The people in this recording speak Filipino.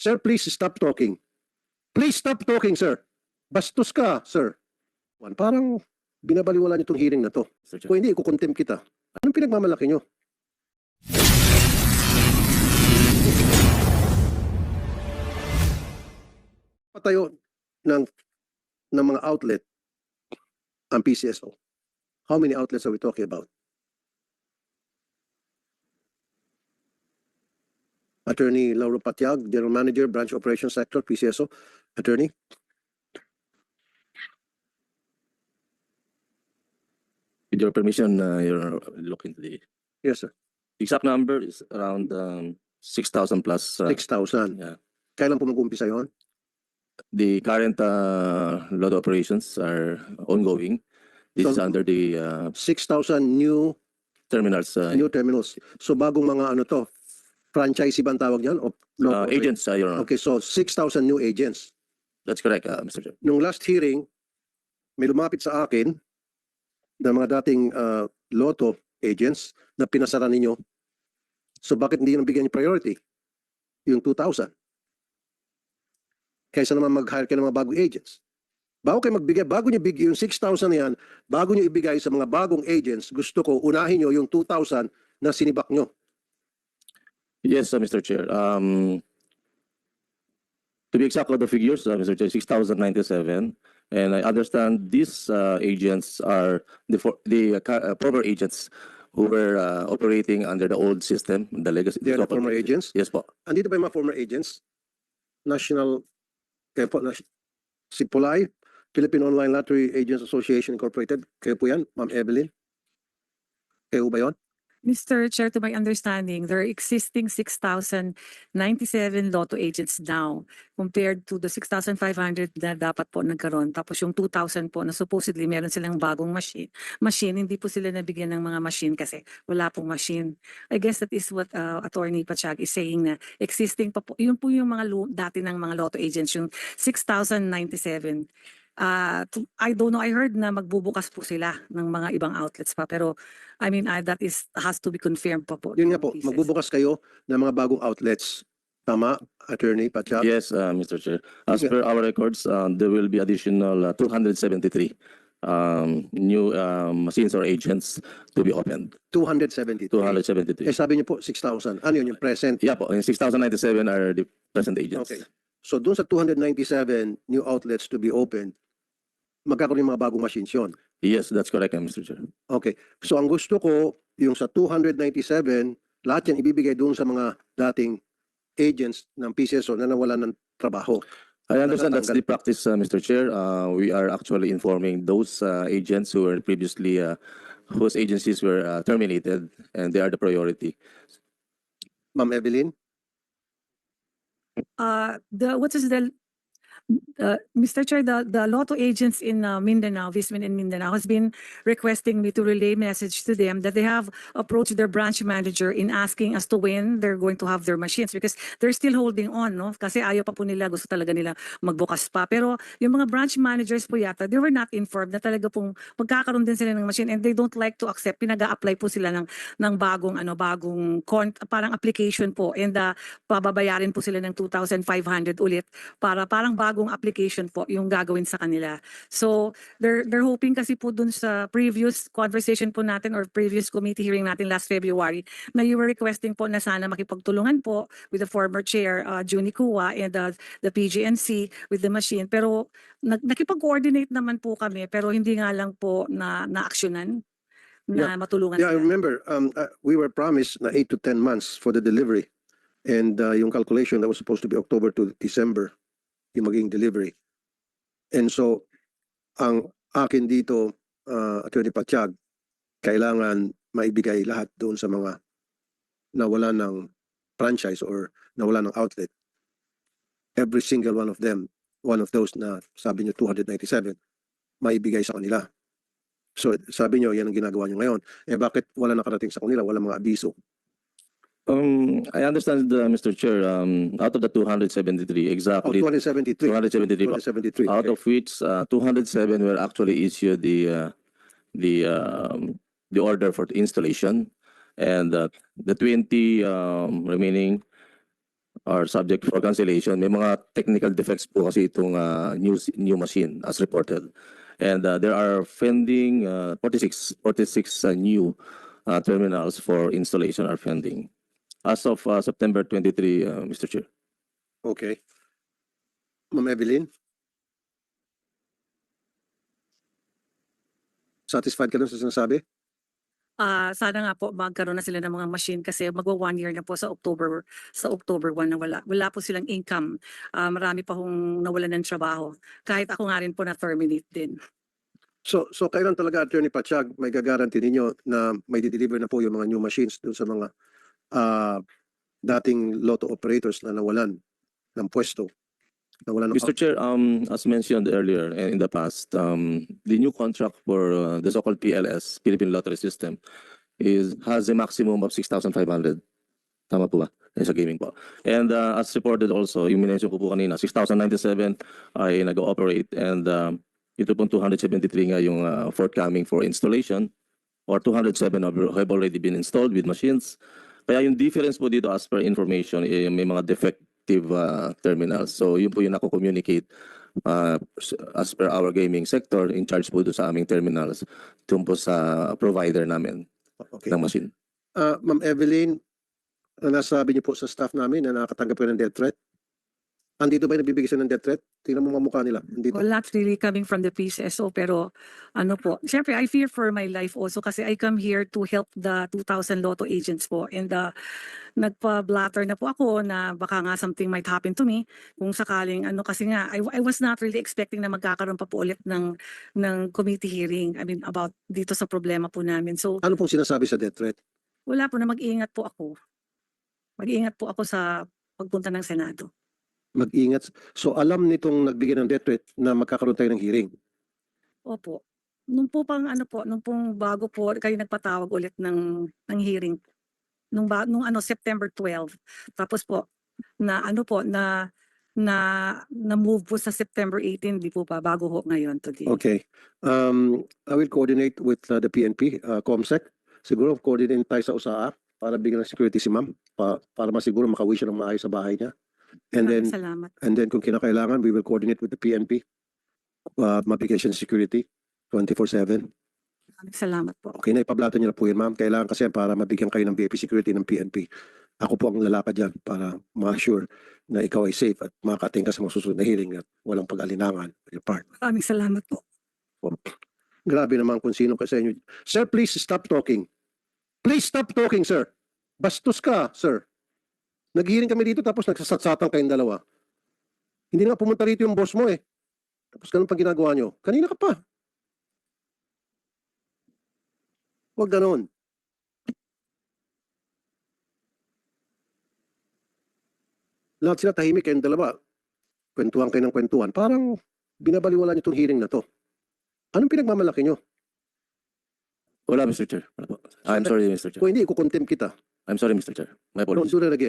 Sir, please stop talking. Please stop talking, sir. Bastos ka, sir. Juan, parang binabaliwala niyo itong hearing na to. Chair. Kung hindi, ikukontempt kita. Anong pinagmamalaki niyo? Patayo ng, ng mga outlet ang PCSO. How many outlets are we talking about? Attorney Lauro Patiag, General Manager, Branch Operations Sector, PCSO. Attorney? With your permission, uh, you're looking to the Yes, sir. exact number is around um, 6,000 plus. uh, 6,000. yeah. Kailan po mag-umpisa yun? The current uh, lot operations are ongoing. This is So- under the uh, 6,000 new terminals, uh, new terminals. So bagong mga ano to, franchisee ba ang tawag niyan? O uh, agents, uh, Your Honor. Okay, so 6,000 new agents. That's correct, uh, Mr. Chair. Nung last hearing, may lumapit sa akin na mga dating uh, lotto agents na pinasara ninyo. So bakit hindi nyo bigyan yung priority? Yung 2,000. Kaysa naman mag-hire kayo ng mga bagong agents. Bago kayo magbigay, bago nyo bigay yung 6,000 na yan, bago nyo ibigay sa mga bagong agents, gusto ko unahin nyo yung 2,000 na sinibak nyo. Yes, uh, Mr. Chair. Um, to be exact the figures, uh, Mr. Chair, 6,097. And I understand these uh, agents are the, for, the uh, ca- uh, former agents who were uh, operating under the old system, the legacy. They are the former agents. Yes po. Andito ba yung mga former agents? National, kayo po, nas- si Pulay, Philippine Online Lottery Agents Association Incorporated. Kayo po yan, Ma'am Evelyn? Kayo ba yun? Mr. Chair, to my understanding, there are existing 6,097 lotto agents now compared to the 6,500 na dapat po nagkaroon. Tapos yung 2,000 po na supposedly meron silang bagong machine. Machine, hindi po sila nabigyan ng mga machine kasi wala pong machine. I guess that is what uh, Attorney Pachag is saying na existing pa po. Yun po yung mga dati ng mga lotto agents, yung 6,097. Ah, I don't know, I heard na magbubukas po sila ng mga ibang outlets pa pero I mean, ah, that is has to be confirmed pa po. Yun nga po, Pieces. magbubukas kayo ng mga bagong outlets. Tama, Attorney Pachak? Yes, uh, Mr. Chair. As per our records, uh, there will be additional uh, 273 um, new um, machines or agents to be opened. 270. 273. Eh sabi niyo po 6,000. Ano yun yung present? Yeah po, and 6,097 are the present agents. Okay. So doon sa 297 new outlets to be opened, magkakaroon yung mga bagong machines yun. Yes, that's correct, Mr. Chair. Okay. So ang gusto ko, yung sa 297, lahat yan ibibigay doon sa mga dating agents ng PCSO na nawalan ng trabaho. I understand that's the practice, uh, Mr. Chair. Uh, we are actually informing those uh, agents who were previously, uh, whose agencies were uh, terminated, and they are the priority. Ma'am Evelyn? Uh, the, what is the, uh, Mr. Chair, the, the lotto agents in uh, Mindanao, Vismin in Mindanao has been requesting me to relay message to them that they have approached their branch manager in asking as to when they're going to have their machines because they're still holding on, no? Kasi ayaw pa po nila, gusto talaga nila magbukas pa. Pero yung mga branch managers po yata, they were not informed na talaga pong magkakaroon din sila ng machine and they don't like to accept. Pinag-a-apply po sila ng, ng bagong, ano, bagong, con- parang application po and uh, pababayarin po sila ng 2,500 ulit para parang bagong application po yung gagawin sa kanila. So they're they're hoping kasi po dun sa previous conversation po natin or previous committee hearing natin last February na you were requesting po na sana makipagtulungan po with the former chair uh, Juni Kua and uh, the PGNC with the machine pero nag, nakipag-coordinate naman po kami pero hindi nga lang po na na-actionan na matulungan Yeah, I remember, um, uh, we were promised na 8 to 10 months for the delivery. And uh, yung calculation that was supposed to be October to December, yung maging delivery. And so, ang akin dito, uh, Attorney Pachag, kailangan maibigay lahat doon sa mga nawala ng franchise or nawala ng outlet. Every single one of them, one of those na sabi nyo 297, maibigay sa kanila. So sabi nyo, yan ang ginagawa nyo ngayon. Eh bakit wala nakarating sa kanila, wala mga abiso? Um, I understand, uh, Mr. Chair, um, out of the 273, Oh, exactly 273. 273 po. 273. out of which uh, 207 were actually issued the uh, the um, the order for the installation, and uh, the 20 um, remaining are subject for cancellation. May mga technical defects po kasi itong uh, new new machine as reported. And uh, there are pending uh, 46 46 uh, new uh, terminals for installation are pending as of uh, September 23, uh, Mr. Chair. Okay. Ma'am Evelyn? Satisfied ka dun sa sinasabi? Ah, sana nga po magkaroon na sila ng mga machine kasi magwa one year na po sa October sa October 1 na wala. Wala po silang income. Ah, marami pa hong nawalan ng trabaho. Kahit ako nga rin po na terminate din. So, so kailan talaga, Attorney Pachag, may gagaranti ninyo na may deliver na po yung mga new machines dun sa mga ah, dating lotto operators na nawalan ng pwesto? Nawalan ng Mr. Chair, um, as mentioned earlier and in the past, um, the new contract for uh, the so-called PLS, Philippine Lottery System, is has a maximum of 6,500. Tama po ba? Eh, Sa gaming po. And uh, as reported also, yung minention ko po kanina, 6,097 ay nag-ooperate and um, ito pong 273 nga yung uh, forthcoming for installation or 207 have, have already been installed with machines. Kaya yung difference po dito as per information, eh, may mga defective uh, terminals. So yun po yung nako-communicate uh, as per our gaming sector in charge po doon sa aming terminals doon po sa provider namin Okay. ng machine. Ah, Ma'am Evelyn, uh, nasabi niyo po sa staff namin na nakakatanggap kayo ng death threat. Andito ba yung nagbibigay sila ng death threat? Tingnan mo mga mukha nila. Andito. Well, not really coming from the PCSO pero ano po. Siyempre, I fear for my life also kasi I come here to help the 2,000 lotto agents po. And uh, nagpa-blatter na po ako na baka nga something might happen to me kung sakaling ano kasi nga I, I was not really expecting na magkakaroon pa po ulit ng ng committee hearing I mean about dito sa problema po namin. So Ano pong sinasabi sa death threat? wala po na mag-iingat po ako. Mag-iingat po ako sa pagpunta ng Senado. Mag-ingat. So alam nitong nagbigay ng death threat na magkakaroon tayo ng hearing. Opo. Nung po pang ano po, nung pong bago po kayo nagpatawag ulit ng ng hearing. Nung ba, nung ano September 12. Tapos po na ano po na na na move po sa September 18, di po pa bago ho ngayon today. Okay. Um, I will coordinate with uh, the PNP, uh, COMSEC. Siguro coordinate tayo sa USAA para bigyan ng security si ma'am pa, para masiguro makawi siya ng maayos sa bahay niya. And then salamat. and then kung kinakailangan, we will coordinate with the PNP. Uh, ng security 24/7. Maraming salamat po. Okay na ipablato niyo na po yun ma'am. Kailangan kasi para mabigyan kayo ng VIP security ng PNP. Ako po ang lalakad dyan para ma-assure na ikaw ay safe at makakating ka sa mga susunod na hearing at walang pag-alinangan on your part. Maraming salamat po. Grabe naman kung sino ka sa inyo. Sir, please stop talking. Please stop talking, sir. Bastos ka, sir. Naghihiring kami dito tapos nagsasatsatan kayong dalawa. Hindi nga pumunta rito yung boss mo eh. Tapos ganun pa ginagawa nyo. Kanina ka pa. Huwag ganun. Lahat sila tahimik kayong dalawa. Kwentuhan kayo ng kwentuhan. Parang binabaliwala niyo itong hearing na to. Anong pinagmamalaki nyo? Wala, Mr. Chair. Wala po. I'm sorry, Mr. Chair. Kung hindi, ikukontempt kita. I'm sorry, Mr. Chair. My Don't apologies. do that again.